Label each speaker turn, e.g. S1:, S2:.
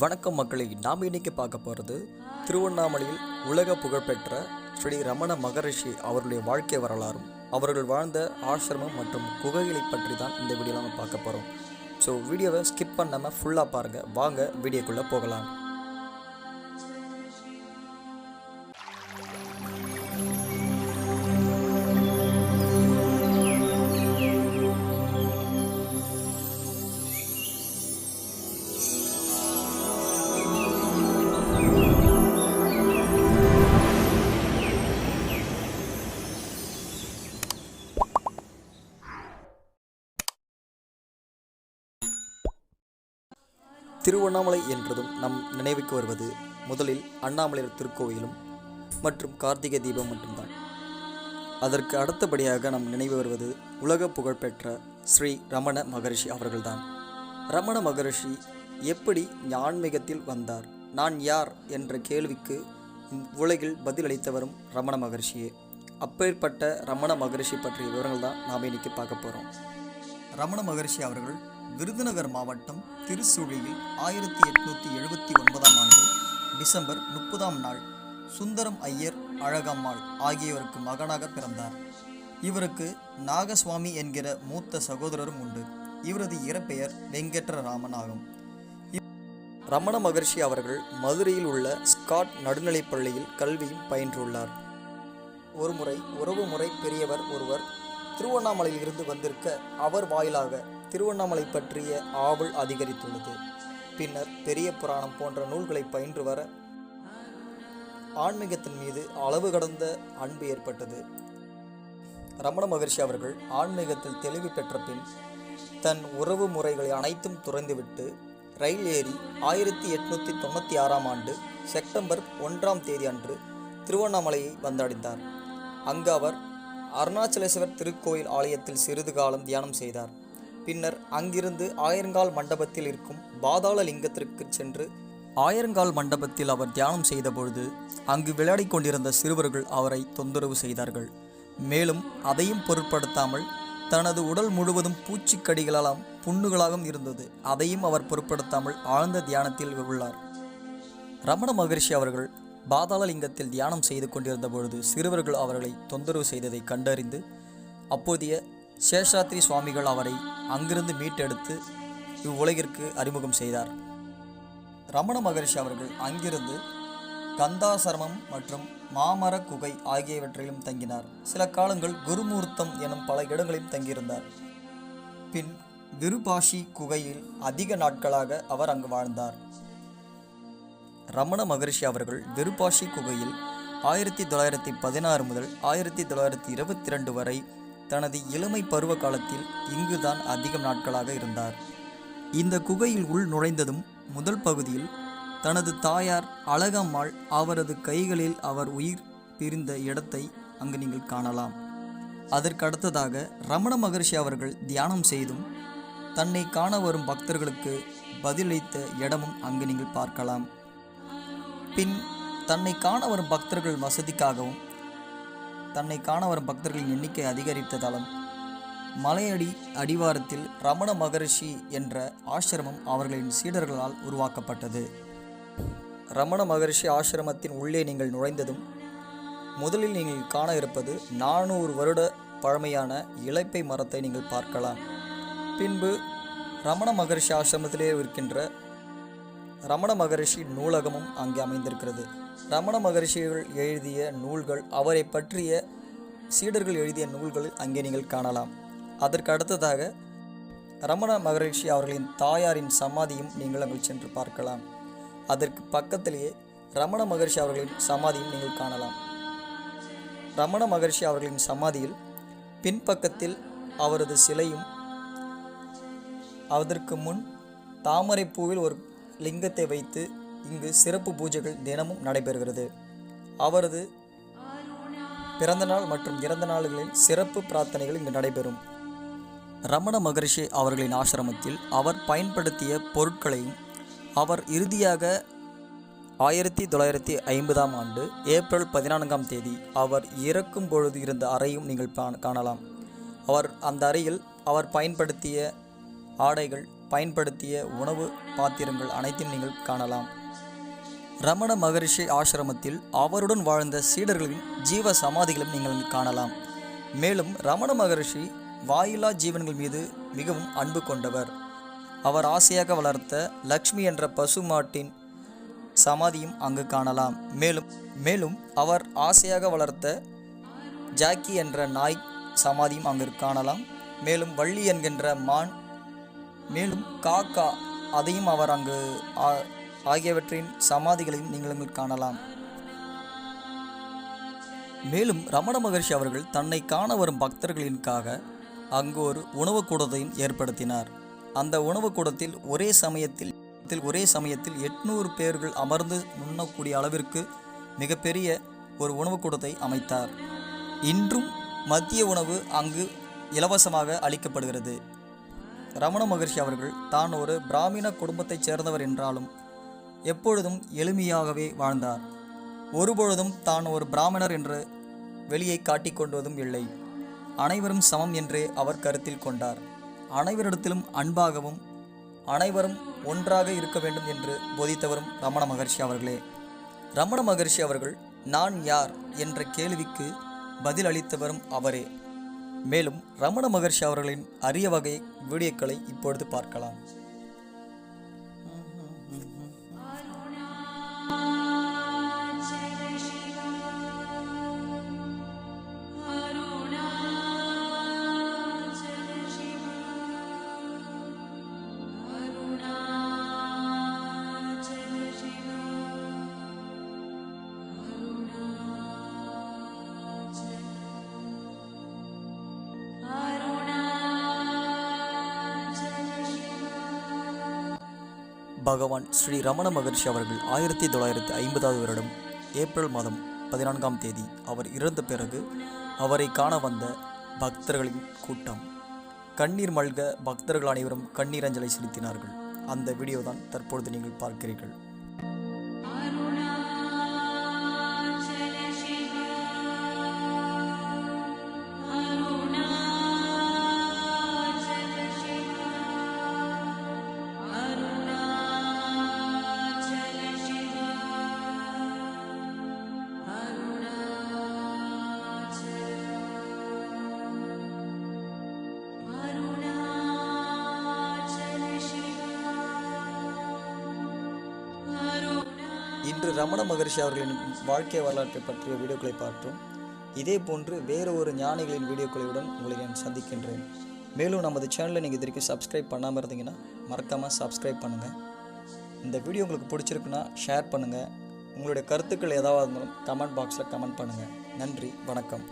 S1: வணக்கம் மக்களை நாம் இன்னைக்கு பார்க்க போகிறது திருவண்ணாமலையில் உலக புகழ்பெற்ற ஸ்ரீ ரமண மகரிஷி அவருடைய வாழ்க்கை வரலாறும் அவர்கள் வாழ்ந்த ஆசிரமம் மற்றும் குகைகளை பற்றி தான் இந்த வீடியோவில் நம்ம பார்க்க போகிறோம் ஸோ வீடியோவை ஸ்கிப் பண்ணாமல் ஃபுல்லாக பாருங்கள் வாங்க வீடியோக்குள்ளே போகலாம். திருவண்ணாமலை என்றதும் நம் நினைவுக்கு வருவது முதலில் அண்ணாமலையார் திருக்கோயிலும் மற்றும் கார்த்திகை தீபம் மட்டும்தான். அதற்கு அடுத்தபடியாக நம் நினைவு வருவது உலக புகழ்பெற்ற ஸ்ரீ ரமண மகரிஷி அவர்கள்தான். ரமண மகரிஷி எப்படி ஞான்மீகத்தில் வந்தார்? நான் யார்? என்ற கேள்விக்கு உலகில் பதிலளித்தவரும் ரமண மகரிஷியே. அப்பேற்பட்ட ரமண மகரிஷி பற்றிய விவரங்கள் தான் நாம் இன்னைக்கு பார்க்க போகிறோம் ரமண மகரிஷி அவர்கள் விருதுநகர் மாவட்டம் திருச்சுழியில் ஆயிரத்தி எட்நூற்றி எழுபத்தி ஒன்பதாம் ஆண்டு டிசம்பர் முப்பதாம் நாள் சுந்தரம் ஐயர் அழகம்மாள் ஆகியோருக்கு மகனாக பிறந்தார். இவருக்கு நாகசுவாமி என்கிற மூத்த சகோதரரும் உண்டு. இவரது இறப்பெயர் வெங்கட்ரராமன் ஆகும். ரமண மகர்ஷி அவர்கள் மதுரையில் உள்ள ஸ்காட் நடுநிலைப் பள்ளியில் கல்வியும் பயின்றுள்ளார். ஒருமுறை உறவுமுறை பெரியவர் ஒருவர் திருவண்ணாமலையில் இருந்து வந்திருக்க அவர் வாயிலாக திருவண்ணாமலை பற்றிய ஆவல் அதிகரித்துள்ளது. பின்னர் பெரிய புராணம் போன்ற நூல்களை பயின்று வர ஆன்மீகத்தின் மீது அளவு கடந்த அன்பு ஏற்பட்டது. ரமண மகர்ஷி அவர்கள் ஆன்மீகத்தில் தெளிவு பெற்ற பின் தன் உறவு முறைகளை அனைத்தும் துறந்துவிட்டு ரயில் ஏறி ஆயிரத்தி எட்நூற்றி தொண்ணூற்றி ஆறாம் ஆண்டு செப்டம்பர் ஒன்றாம் தேதி அன்று திருவண்ணாமலையை வந்தடைந்தார். அங்கு அவர் அருணாச்சலேஸ்வர் திருக்கோயில் ஆலயத்தில் சிறிது காலம் தியானம் செய்தார். பின்னர் அங்கிருந்து ஆயிரங்கால் மண்டபத்தில் இருக்கும் பாதாள லிங்கத்திற்கு சென்று ஆயிரங்கால் மண்டபத்தில் அவர் தியானம் செய்தபொழுது அங்கு விளையாடிக் கொண்டிருந்த சிறுவர்கள் அவரை தொந்தரவு செய்தார்கள். மேலும் அதையும் பொருட்படுத்தாமல் தனது உடல் முழுவதும் பூச்சிக்கடிகளாலும் புண்ணுகளாகவும் இருந்தது. அதையும் அவர் பொருட்படுத்தாமல் ஆழ்ந்த தியானத்தில் உள்ளார் ரமண மகரிஷி அவர்கள் பாதாளலிங்கத்தில் தியானம் செய்து கொண்டிருந்த பொழுது சிறுவர்கள் அவர்களை தொந்தரவு செய்ததை கண்டறிந்து அப்போதைய சேஷாத்ரி சுவாமிகள் அவரை அங்கிருந்து மீட்டெடுத்து இவ்வுலகிற்கு அறிமுகம் செய்தார். ரமண மகரிஷி அவர்கள் அங்கிருந்து கந்தாசரமம் மற்றும் மாமர குகை ஆகியவற்றிலும் தங்கினார். சில காலங்கள் குருமூர்த்தம் எனும் பல இடங்களிலும் தங்கியிருந்தார். பின் விருபாஷி குகையில் அதிக நாட்களாக அவர் அங்கு வாழ்ந்தார். ரமண மகரிஷி அவர்கள் விருபாஷி குகையில் ஆயிரத்தி தொள்ளாயிரத்தி பதினாறு முதல் ஆயிரத்தி தொள்ளாயிரத்தி இருபத்தி ரெண்டு வரை தனது இளமை பருவ காலத்தில் இங்குதான் அதிகம் நாட்களாக இருந்தார். இந்த குகையில் உள் நுழைந்ததும் முதல் பகுதியில் தனது தாயார் அழகம்மாள் அவரது கைகளில் அவர் உயிர் பிரிந்த இடத்தை அங்கு நீங்கள் காணலாம். அதற்கு அடுத்ததாக ரமண மகரிஷி அவர்கள் தியானம் செய்தும் தன்னை காண வரும் பக்தர்களுக்கு பதிலளித்த இடமும் அங்கு நீங்கள் பார்க்கலாம். பின் தன்னை காண வரும் பக்தர்கள் வசதிக்காகவும் தன்னை காண வரும் பக்தர்களின் எண்ணிக்கை அதிகரித்ததாலும் மலையடி அடிவாரத்தில் ரமண மகரிஷி என்ற ஆசிரமம் அவர்களின் சீடர்களால் உருவாக்கப்பட்டது. ரமண மகரிஷி ஆசிரமத்தின் உள்ளே நீங்கள் நுழைந்ததும் முதலில் நீங்கள் காண இருப்பது நானூறு வருட பழமையான இலைப்பை மரத்தை நீங்கள் பார்க்கலாம். பின்பு ரமண மகரிஷி ஆசிரமத்திலே இருக்கின்ற ரமண மகரிஷி நூலகமும் அங்கே அமைந்திருக்கிறது. ரமண மகரிஷிகள் எழுதிய நூல்கள் அவரை பற்றிய சீடர்கள் எழுதிய நூல்கள் அங்கே நீங்கள் காணலாம். அதற்கு அடுத்ததாக ரமண மகரிஷி அவர்களின் தாயாரின் சமாதியும் நீங்கள் அங்கு சென்று பார்க்கலாம். அதற்கு பக்கத்திலேயே ரமண மகரிஷி அவர்களின் சமாதியும் நீங்கள் காணலாம். ரமண மகரிஷி அவர்களின் சமாதியில் பின்பக்கத்தில் அவரது சிலையும் அதற்கு முன் தாமரை பூவில் ஒரு லிங்கத்தை வைத்து இங்கு சிறப்பு பூஜைகள் தினமும் நடைபெறுகிறது. அவரது பிறந்தநாள் மற்றும் இறந்த நாள்களில் சிறப்பு பிரார்த்தனைகள் இங்கு நடைபெறும். ரமண மகரிஷி அவர்களின் ஆசிரமத்தில் அவர் பயன்படுத்திய பொருட்களையும் அவர் இறுதியாக ஆயிரத்தி தொள்ளாயிரத்தி ஐம்பதாம் ஆண்டு ஏப்ரல் பதினான்காம் தேதி அவர் இறக்கும் பொழுது இருந்த அறையும் நீங்கள் காணலாம். அவர் அந்த அறையில் அவர் பயன்படுத்திய ஆடைகள் பயன்படுத்திய உணவு பாத்திரங்கள் அனைத்தையும் நீங்கள் காணலாம். ரமண மகரிஷி ஆசிரமத்தில் அவருடன் வாழ்ந்த சீடர்களின் ஜீவ சமாதிகளும் நீங்கள் காணலாம். மேலும் ரமண மகரிஷி வாயிலா ஜீவன்கள் மீது மிகவும் அன்பு கொண்டவர். அவர் ஆசையாக வளர்த்த லக்ஷ்மி என்ற பசுமாட்டின் சமாதியும் அங்கு காணலாம். மேலும் மேலும் அவர் ஆசையாக வளர்த்த ஜாக்கி என்ற நாய் சமாதியும் அங்கு காணலாம். மேலும் வள்ளி என்கின்ற மான் மேலும் காக்கா அதையும் அவர் அங்கு ஆ- ஆகியவற்றின் சமாதிகளையும் நீங்கள் அங்கு காணலாம். மேலும் ரமண மகர்ஷி அவர்கள் தன்னை காண வரும் பக்தர்களின்காக அங்கு ஒரு உணவுக் கூடத்தையும் ஏற்படுத்தினார். அந்த உணவுக் கூடத்தில் ஒரே சமயத்தில் ஒரே சமயத்தில் எட்நூறு பேர்கள் அமர்ந்து உண்ணக்கூடிய அளவிற்கு மிகப்பெரிய ஒரு உணவுக் கூடத்தை அமைத்தார். இன்றும் மதிய உணவு அங்கு இலவசமாக அளிக்கப்படுகிறது. ரமண மகர்ஷி அவர்கள் தான் ஒரு பிராமண குடும்பத்தைச் சேர்ந்தவர் என்றாலும் எப்பொழுதும் எளிமையாகவே வாழ்ந்தார். ஒருபொழுதும் தான் ஒரு பிராமணர் என்று வெளியை காட்டிக்கொண்டுவதும் இல்லை. அனைவரும் சமம் என்றே அவர் கருத்தில் கொண்டார். அனைவரிடத்திலும் அன்பாகவும் அனைவரும் ஒன்றாக இருக்க வேண்டும் என்று போதித்தவரும் ரமண மகர்ஷி அவர்களே. ரமண மகர்ஷி அவர்கள் நான் யார்? என்ற கேள்விக்கு பதில் அளித்தவரும் அவரே. மேலும் ரமண மகர்ஷி அவர்களின் அரிய வகை வீடியோக்களை இப்பொழுது பார்க்கலாம். பகவான் ஸ்ரீ ரமண மகர்ஷி அவர்கள் ஆயிரத்தி தொள்ளாயிரத்தி ஐம்பதாவது வருடம் ஏப்ரல் மாதம் பதினான்காம் தேதி அவர் இறந்த பிறகு அவரை காண வந்த பக்தர்களின் கூட்டம். கண்ணீர் மல்க பக்தர்கள் அனைவரும் கண்ணீர் அஞ்சலை செலுத்தினார்கள். அந்த வீடியோ தான் தற்பொழுது நீங்கள் பார்க்கிறீர்கள். இன்று ரமண மகர்ஷி அவர்களின் வாழ்க்கை வரலாற்றை பற்றிய வீடியோக்களை பார்த்தோம் இதே போன்று வேறு ஒரு ஞானிகளின் வீடியோக்களுடன் உங்களை நான் சந்திக்கின்றேன். மேலும் நமது சேனலை நீங்கள் இது வரைக்கும் சப்ஸ்கிரைப் பண்ணாமல் இருந்தீங்கன்னா மறக்காமல் சப்ஸ்கிரைப் பண்ணுங்கள் இந்த வீடியோ உங்களுக்கு பிடிச்சிருக்குன்னா ஷேர் பண்ணுங்கள் உங்களுடைய கருத்துக்கள் ஏதாவது இருந்தாலும் கமெண்ட் பாக்ஸில் கமெண்ட் பண்ணுங்கள் நன்றி வணக்கம்.